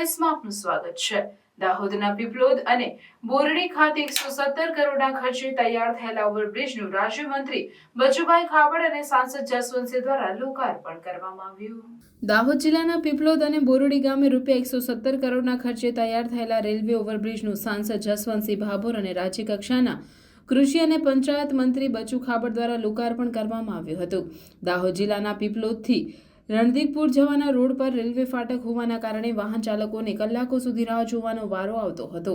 વોઇસમાં આપનું સ્વાગત છે. દાહોદના પીપલોદ અને બોરડી ખાતે એકસો સત્તર કરોડના ખર્ચે તૈયાર થયેલા ઓવરબ્રિજનું રાજ્યમંત્રી બચુભાઈ ખાબડ અને સાંસદ જસવંતસિંહ દ્વારા લોકાર્પણ કરવામાં આવ્યું. દાહોદ જિલ્લાના પીપલોદ અને બોરડી ગામે રૂપિયા એકસો સત્તર કરોડના ખર્ચે તૈયાર થયેલા રેલવે ઓવરબ્રિજનું સાંસદ જસવંતસિંહ ભાભોર અને રાજ્યકક્ષાના કૃષિ અને પંચાયત મંત્રી બચુ ખાબડ દ્વારા લોકાર્પણ કરવામાં આવ્યું હતું. દાહોદ જિલ્લાના પીપલોદથી રણદીકપુર જવાના રોડ પર રેલવે ફાટક હોવાના કારણે વાહન ચાલકોને કલાકો સુધી રાહ જોવાનો વારો આવતો હતો.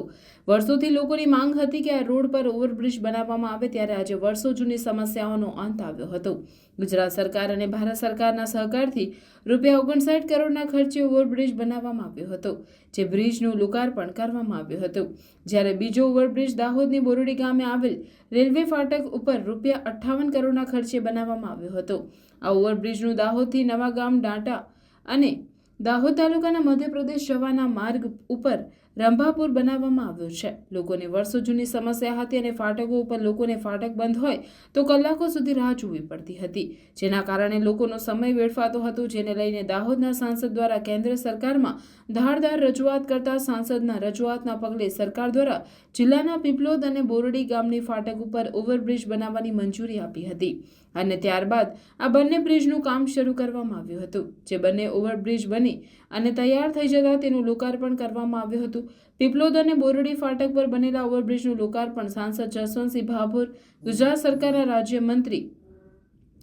વર્ષોથી લોકોની માંગ હતી કે આ રોડ પર ઓવરબ્રિજ બનાવવામાં આવે ત્યારે આજે વર્ષો જૂની સમસ્યાઓનો અંત આવ્યો હતો. ગુજરાત સરકાર અને ભારત સરકારના સહકારથી રૂપિયા ઓગણસાઠ કરોડના ખર્ચે ઓવરબ્રિજ બનાવવામાં આવ્યો હતો, જે બ્રિજનું લોકાર્પણ કરવામાં આવ્યું હતું. જ્યારે બીજો ઓવરબ્રિજ દાહોદની બોરડી ગામે આવેલ રેલવે ફાટક ઉપર રૂપિયા અઠ્ઠાવન કરોડના ખર્ચે બનાવવામાં આવ્યો હતો. આ ઓવરબ્રિજનું દાહોદથી નવા ગામ ડાંટા અને દાહોદ તાલુકાના મધ્યપ્રદેશ જવાના માર્ગ ઉપર રંભાપુર બનાવવામાં આવ્યો છે. લોકોને વર્ષો જૂની સમસ્યા હતી અને ફાટકો ઉપર લોકોને ફાટક બંધ હોય તો કલાકો સુધી રાહ જોવી પડતી હતી. જેના કારણે લોકોનો સમય વેડફાતો હતો, જેને લઈને દાહોદના સાંસદ દ્વારા કેન્દ્ર સરકારમાં ધારદાર રજૂઆત કરતા સાંસદના રજૂઆતના પગલે સરકાર દ્વારા જિલ્લાના પીપલોદ અને બોરડી ગામની ફાટક ઉપર ઓવરબ્રિજ બનાવવાની મંજૂરી આપી હતી. અને ત્યારબાદ આ બંને બ્રિજનું કામ શરૂ કરવામાં આવ્યું હતું. જે બંને ઓવરબ્રિજ બની અને તૈયાર થઈ જતા તેનું લોકાર્પણ કરવામાં આવ્યું હતું પીપલોદ અને બોરડી ફાટક પર બનેલા ઓવરબ્રિજનું લોકાર્પણ સાંસદ જસવંતસિંહ ભાભોર, ગુજરાત સરકારના રાજ્યમંત્રી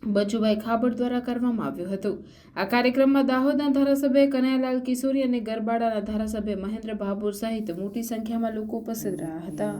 બચુભાઈ ખાબડ દ્વારા કરવામાં આવ્યું હતું. આ કાર્યક્રમમાં દાહોદના ધારાસભ્ય કનૈયાલાલ કિશોરી અને ગરબાડાના ધારાસભ્ય મહેન્દ્ર ભાભોર સહિત મોટી સંખ્યામાં લોકો ઉપસ્થિત રહ્યા હતા.